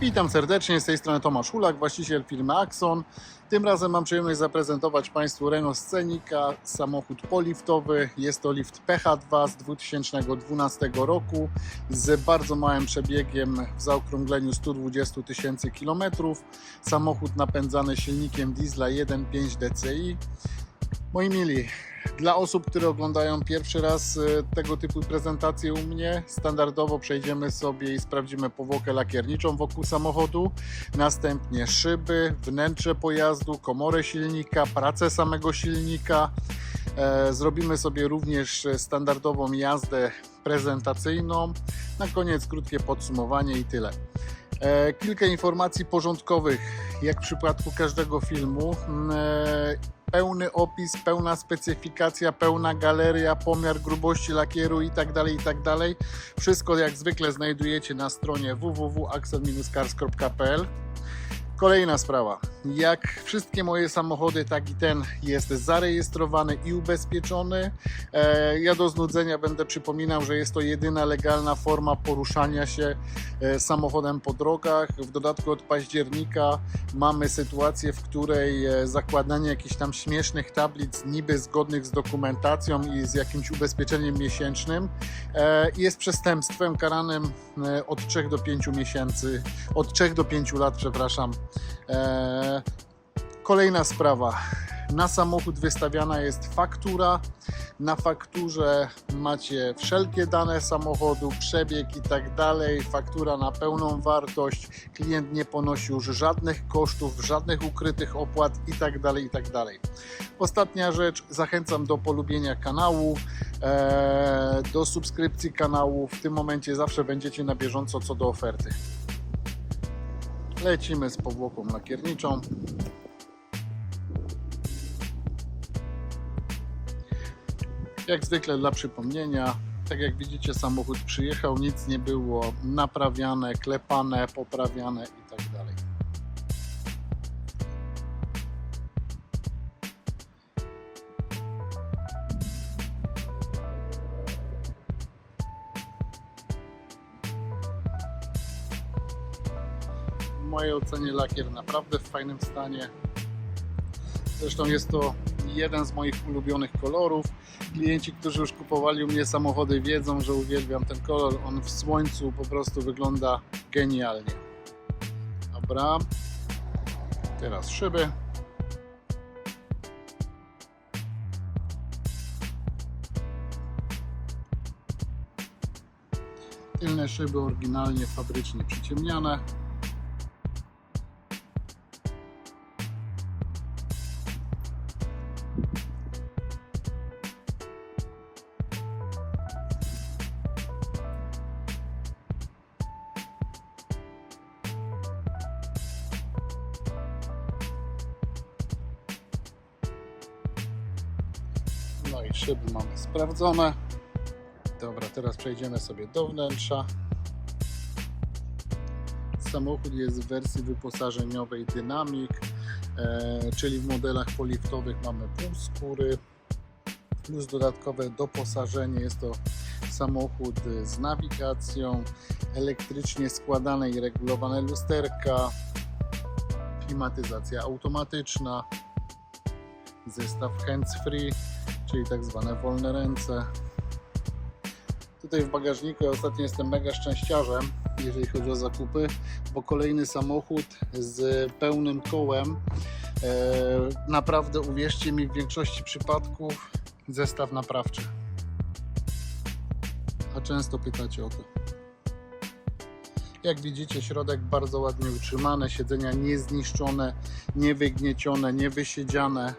Witam serdecznie, z tej strony Tomasz Hulak, właściciel firmy Axon. Tym razem mam przyjemność zaprezentować Państwu Renault Scenica, samochód poliftowy. Jest to lift PH2 z 2012 roku z bardzo małym przebiegiem w zaokrągleniu 120 tysięcy kilometrów. Samochód napędzany silnikiem diesla 1.5 DCI. Moi mili, dla osób, które oglądają pierwszy raz e, tego typu prezentacje u mnie, standardowo przejdziemy sobie i sprawdzimy powłokę lakierniczą wokół samochodu, następnie szyby, wnętrze pojazdu, komorę silnika, pracę samego silnika. E, Zrobimy sobie również standardową jazdę prezentacyjną. Na koniec krótkie podsumowanie i tyle. E, Kilka informacji porządkowych, jak w przypadku każdego filmu. Mm, e, Pełny opis, pełna specyfikacja, pełna galeria, pomiar grubości lakieru i tak dalej, i tak. Wszystko jak zwykle znajdujecie na stronie www.axel-cars.pl. Kolejna sprawa. Jak wszystkie moje samochody, tak i ten jest zarejestrowany i ubezpieczony. E, Ja do znudzenia będę przypominał, że jest to jedyna legalna forma poruszania się e, samochodem po drogach. W dodatku od października mamy sytuację, w której e, zakładanie jakichś tam śmiesznych tablic, niby zgodnych z dokumentacją i z jakimś ubezpieczeniem miesięcznym, jest przestępstwem karanym od 3 do 5 miesięcy, od 3 do 5 lat, przepraszam. E, Kolejna sprawa. Na samochód wystawiana jest faktura. Na fakturze macie wszelkie dane samochodu, przebieg i tak dalej. Faktura na pełną wartość. Klient nie ponosi już żadnych kosztów, żadnych ukrytych opłat i tak dalej, i tak dalej. Ostatnia rzecz, zachęcam do polubienia kanału, e, do subskrypcji kanału. W tym momencie zawsze będziecie na bieżąco co do oferty. Lecimy z powłoką lakierniczą. Jak zwykle dla przypomnienia, tak jak widzicie samochód przyjechał, nic nie było naprawiane, klepane, poprawiane mojej ocenie lakier naprawdę w fajnym stanie. Zresztą jest to jeden z moich ulubionych kolorów. Klienci, którzy już kupowali u mnie samochody, wiedzą, że uwielbiam ten kolor. On w słońcu po prostu wygląda genialnie. Dobra. Teraz szyby. Tylne szyby oryginalnie fabrycznie przyciemniane. No i szyby mamy sprawdzone. Dobra, teraz przejdziemy sobie do wnętrza. Samochód jest w wersji wyposażeniowej Dynamic, e, czyli w modelach poliftowych mamy półskóry, plus dodatkowe doposażenie. Jest to samochód z nawigacją, elektrycznie składane i regulowane lusterka, klimatyzacja automatyczna, zestaw hands-free, czyli tak zwane wolne ręce. Tutaj w bagażniku ja ostatnio jestem mega szczęściarzem, jeżeli chodzi o zakupy, bo kolejny samochód z pełnym kołem. E, naprawdę uwierzcie mi, w większości przypadków zestaw naprawczy. A często pytacie o to. Jak widzicie, środek bardzo ładnie utrzymany, siedzenia niezniszczone, niewygniecione, niewysiedziane.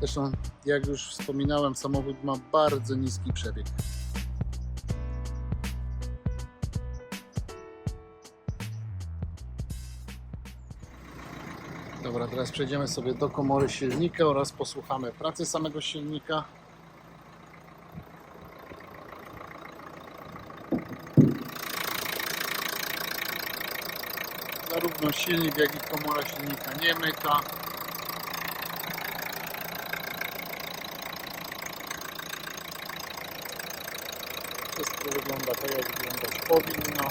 Zresztą, jak już wspominałem, samochód ma bardzo niski przebieg. Dobra, teraz przejdziemy sobie do komory silnika oraz posłuchamy pracy samego silnika. Zarówno silnik, jak i komora silnika nie myka. Wygląda tak, jak wyglądać powinno.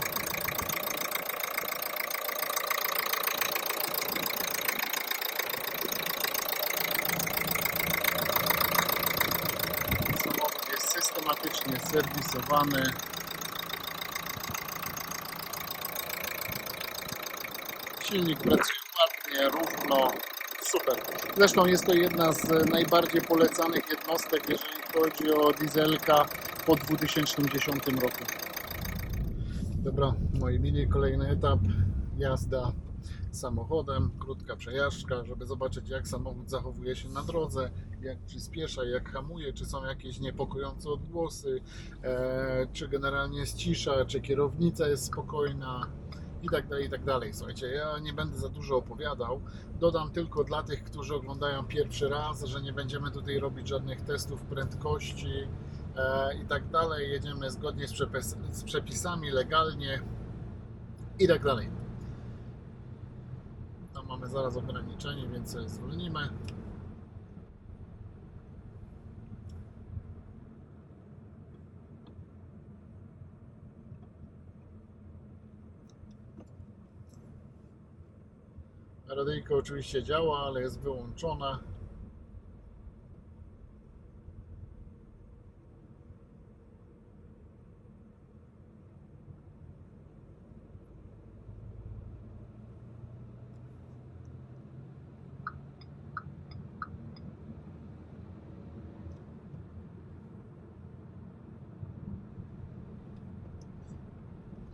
Samochód jest systematycznie serwisowany. Silnik pracuje ładnie, równo, super. Zresztą jest to jedna z najbardziej polecanych jednostek, jeżeli chodzi o dieselka po 2010 roku. Dobra, moi mili, kolejny etap, jazda samochodem, krótka przejażdżka, żeby zobaczyć jak samochód zachowuje się na drodze, jak przyspiesza, jak hamuje, czy są jakieś niepokojące odgłosy, e, czy generalnie jest cisza, czy kierownica jest spokojna i tak dalej, i tak dalej. Słuchajcie, ja nie będę za dużo opowiadał, dodam tylko dla tych, którzy oglądają pierwszy raz, że nie będziemy tutaj robić żadnych testów prędkości i tak dalej, jedziemy zgodnie z, przepis, z przepisami, legalnie i tak dalej. Tam mamy zaraz ograniczenie, więc zwolnimy. Radyjko oczywiście działa, ale jest wyłączone.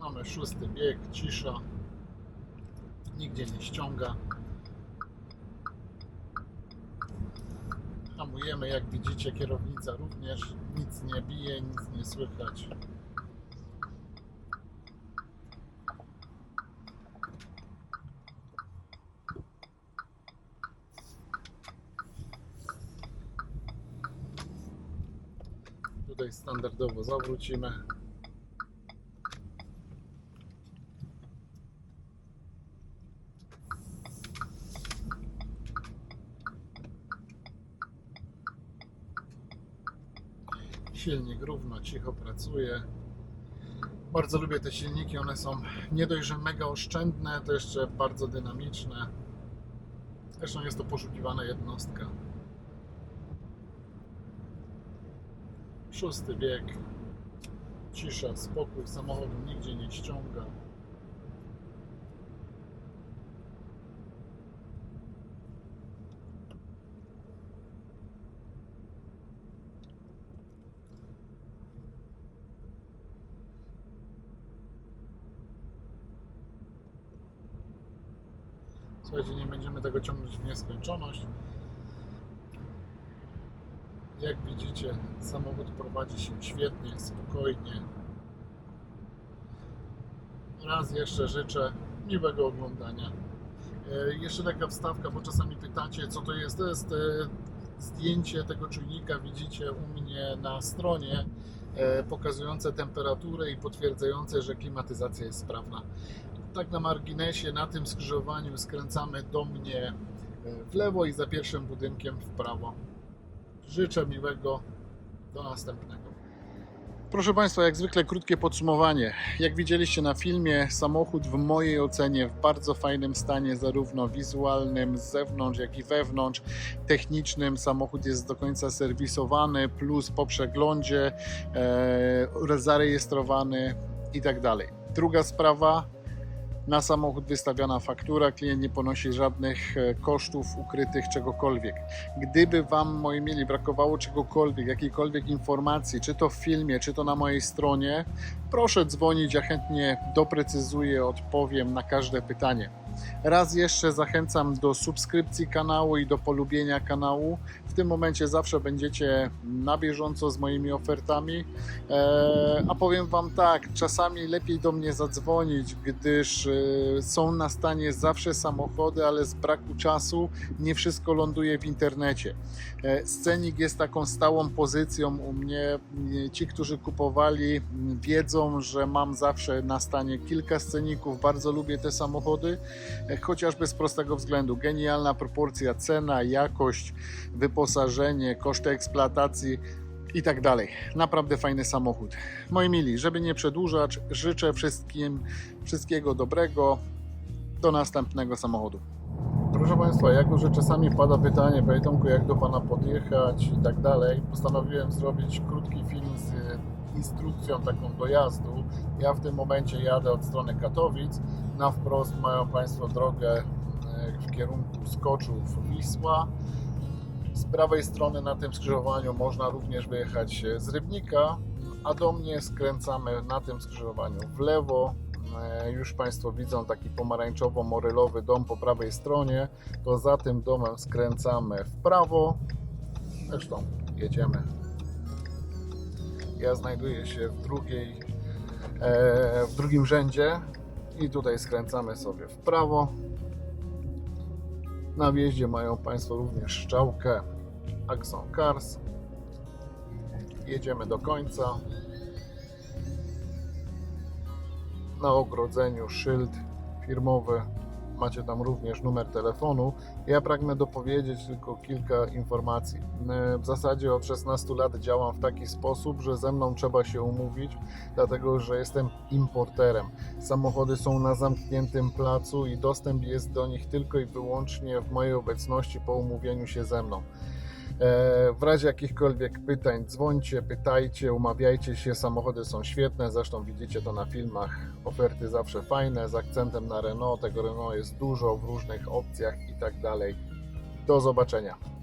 Mamy szósty bieg, cisza. Nigdzie nie ściąga. Hamujemy, jak widzicie, kierownica również. Nic nie bije, nic nie słychać. Tutaj standardowo zawrócimy. Silnik równo, cicho pracuje. Bardzo lubię te silniki, one są nie dość, że mega oszczędne, to jeszcze bardzo dynamiczne. Zresztą jest to poszukiwana jednostka. Szósty bieg. Cisza, spokój, samochód nigdzie nie ściąga. Słuchajcie, nie będziemy tego ciągnąć w nieskończoność. Jak widzicie, samochód prowadzi się świetnie, spokojnie. Raz jeszcze życzę miłego oglądania. E, Jeszcze taka wstawka, bo czasami pytacie, co to jest. To jest e, zdjęcie tego czujnika, widzicie u mnie na stronie, e, pokazujące temperaturę i potwierdzające, że klimatyzacja jest sprawna. Tak na marginesie, na tym skrzyżowaniu skręcamy do mnie e, w lewo i za pierwszym budynkiem w prawo. Życzę miłego. Do następnego. Proszę Państwa, jak zwykle krótkie podsumowanie. Jak widzieliście na filmie, samochód w mojej ocenie w bardzo fajnym stanie, zarówno wizualnym z zewnątrz, jak i wewnątrz. Technicznym samochód jest do końca serwisowany, plus po przeglądzie e, zarejestrowany i tak dalej. Druga sprawa, na samochód wystawiona faktura, klient nie ponosi żadnych e, kosztów ukrytych czegokolwiek. Gdyby Wam, moi mieli, brakowało czegokolwiek, jakiejkolwiek informacji, czy to w filmie, czy to na mojej stronie, proszę dzwonić, ja chętnie doprecyzuję, odpowiem na każde pytanie. Raz jeszcze zachęcam do subskrypcji kanału i do polubienia kanału. W tym momencie zawsze będziecie na bieżąco z moimi ofertami. E, a powiem Wam tak, czasami lepiej do mnie zadzwonić, gdyż e, są na stanie zawsze samochody, ale z braku czasu nie wszystko ląduje w internecie. E, Scenik jest taką stałą pozycją u mnie. Ci, którzy kupowali, wiedzą, że mam zawsze na stanie kilka sceników. Bardzo lubię te samochody, chociażby z prostego względu. Genialna proporcja cena, jakość, wyposażenie, koszty eksploatacji. i tak dalej. Naprawdę fajny samochód. Moi mili, żeby nie przedłużać, życzę wszystkim wszystkiego dobrego. Do następnego samochodu. Proszę Państwa, jako że czasami pada pytanie, Panie jak do Pana podjechać i tak dalej, postanowiłem zrobić krótki film z instrukcją taką dojazdu. Ja w tym momencie jadę od strony Katowic. Na wprost mają Państwo drogę e, w kierunku Skoczów Wisła. Z prawej strony na tym skrzyżowaniu można również wyjechać z Rybnika, a do mnie skręcamy na tym skrzyżowaniu w lewo. E, Już Państwo widzą taki pomarańczowo-morylowy dom po prawej stronie. To za tym domem skręcamy w prawo. Zresztą jedziemy. Ja znajduję się w drugiej, e, w drugim rzędzie i tutaj skręcamy sobie w prawo. Na wjeździe mają Państwo również szczałkę Axon Cars. Jedziemy do końca. Na ogrodzeniu szyld firmowy. Macie tam również numer telefonu. Ja pragnę dopowiedzieć tylko kilka informacji. E, W zasadzie od 16 lat działam w taki sposób, że ze mną trzeba się umówić, dlatego że jestem importerem. Samochody są na zamkniętym placu i dostęp jest do nich tylko i wyłącznie w mojej obecności po umówieniu się ze mną. E, W razie jakichkolwiek pytań dzwońcie, pytajcie, umawiajcie się. Samochody są świetne, zresztą widzicie to na filmach. Oferty zawsze fajne, z akcentem na Renault. Tego Renault jest dużo w różnych opcjach i tak dalej. Do zobaczenia.